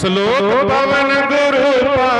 ਸ਼ਲੋਕ ਪਵਨ ਗੁਰੂ ਪਾਣੀ